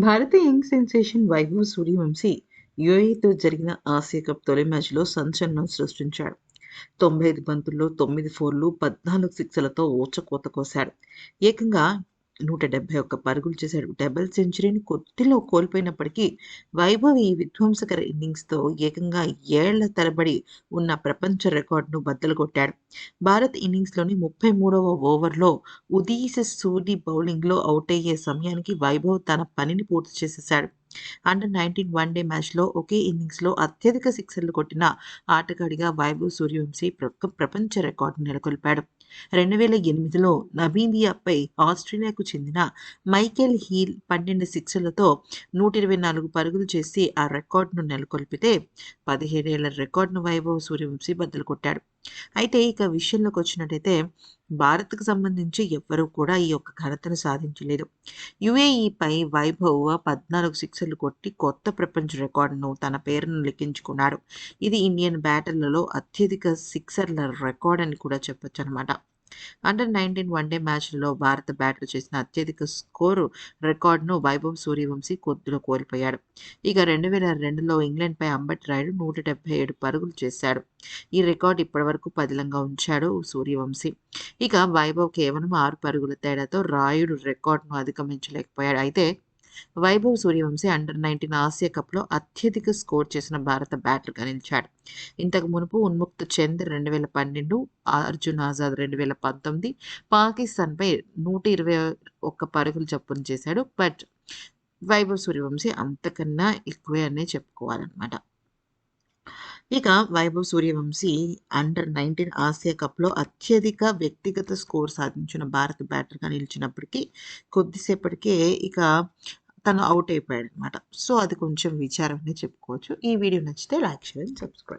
భారతీయ young sensation Vaibhav Suryavanshi యుఏతో జరిగిన Asia cup తొలి మ్యాచ్లో సంచలనం సృష్టించాడు. తొంభై ఐదు బంతుల్లో తొమ్మిది ఫోర్లు పద్నాలుగు సిక్స్లతో ఊచకోత కోశాడు. ఏకంగా నూట డెబ్బై ఒక్క పరుగులు చేశాడు. డబుల్ సెంచరీని కొద్దిలో కోల్పోయినప్పటికీ వైభవ్ ఈ విధ్వంసకర ఇన్నింగ్స్తో ఏకంగా ఏళ్ళ తరబడి ఉన్న ప్రపంచ రికార్డును బద్దలు కొట్టాడు భారత్ ఇన్నింగ్స్లోని ముప్పై మూడవ ఓవర్లో ఉదీస సూది బౌలింగ్లో అవుట్ అయ్యే సమయానికి వైభవ్ తన పనిని పూర్తి చేసేశాడు. అండర్ నైన్టీన్ వన్ డే మ్యాచ్లో ఒకే ఇన్నింగ్స్లో అత్యధిక సిక్సర్లు కొట్టిన ఆటగాడిగా వైభవ్ సూర్యవంశీ ప్రపంచ రికార్డు నెలకొల్పాడు. రెండు వేల ఎనిమిదిలో నబీబియాపై ఆస్ట్రేలియాకు చెందిన మైకేల్ హీల్ పన్నెండు సిక్సర్లతో నూట ఇరవై నాలుగు పరుగులు చేసి ఆ రికార్డును నెలకొల్పితే పదిహేడేళ్ళ రికార్డును వైభవ్ సూర్యవంశీ బద్దలు కొట్టాడు అయితే ఇక విషయంలోకి వచ్చినట్టయితే భారత్కు సంబంధించి ఎవ్వరూ కూడా ఈ యొక్క ఘనతను సాధించలేదు. యుఏఈపై వైభవ్ పద్నాలుగు సిక్సర్లు కొట్టి కొత్త ప్రపంచ రికార్డును తన పేరును లిఖించుకున్నాడు. ఇది ఇండియన్ బ్యాటర్లలో అత్యధిక సిక్సర్ల రికార్డ్ అని కూడా చెప్పొచ్చు అనమాట అండర్ నైన్టీన్ వన్డే మ్యాచ్లో భారత బ్యాటర్ చేసిన అత్యధిక స్కోరు రికార్డును వైభవ్ సూర్యవంశీ కొద్దిలో కోల్పోయాడు. ఇక రెండు వేల రెండులో ఇంగ్లాండ్పై అంబటి రాయుడు నూట డెబ్బై ఏడు పరుగులు చేశాడు. ఈ రికార్డు ఇప్పటివరకు పదిలంగా ఉంచాడు సూర్యవంశీ. ఇక వైభవ్ కేవలం ఆరు పరుగుల తేడాతో రాయుడు రికార్డును అధిగమించలేకపోయాడు. అయితే Vaibhav Suryavanshi under nineteen Asia కప్లో అత్యధిక స్కోర్ చేసిన భారత బ్యాటర్గా నిలిచాడు. ఇంతకు మునుపు ఉన్ముక్త చంద్ రెండు వేల పన్నెండు అర్జున్ ఆజాద్ రెండు వేల పంతొమ్మిది పాకిస్తాన్పై నూట ఇరవై ఒక్క పరుగులు చొప్పున చేశాడు. బట్ వైభవ్ సూర్యవంశీ అంతకన్నా ఎక్కువే అనే చెప్పుకోవాలన్నమాట. ఇక Vaibhav Suryavanshi under nineteen Asia కప్లో అత్యధిక వ్యక్తిగత స్కోర్ సాధించిన భారత బ్యాటర్గా నిలిచినప్పటికీ కొద్దిసేపటికే ఇక తను అవుట్ అయిపోయాడు అనమాట సో అది కొంచెం విచారం చెప్పుకోవచ్చు. ఈ వీడియో నచ్చితే లైక్ షేర్ అండ్ సబ్స్క్రైబ్.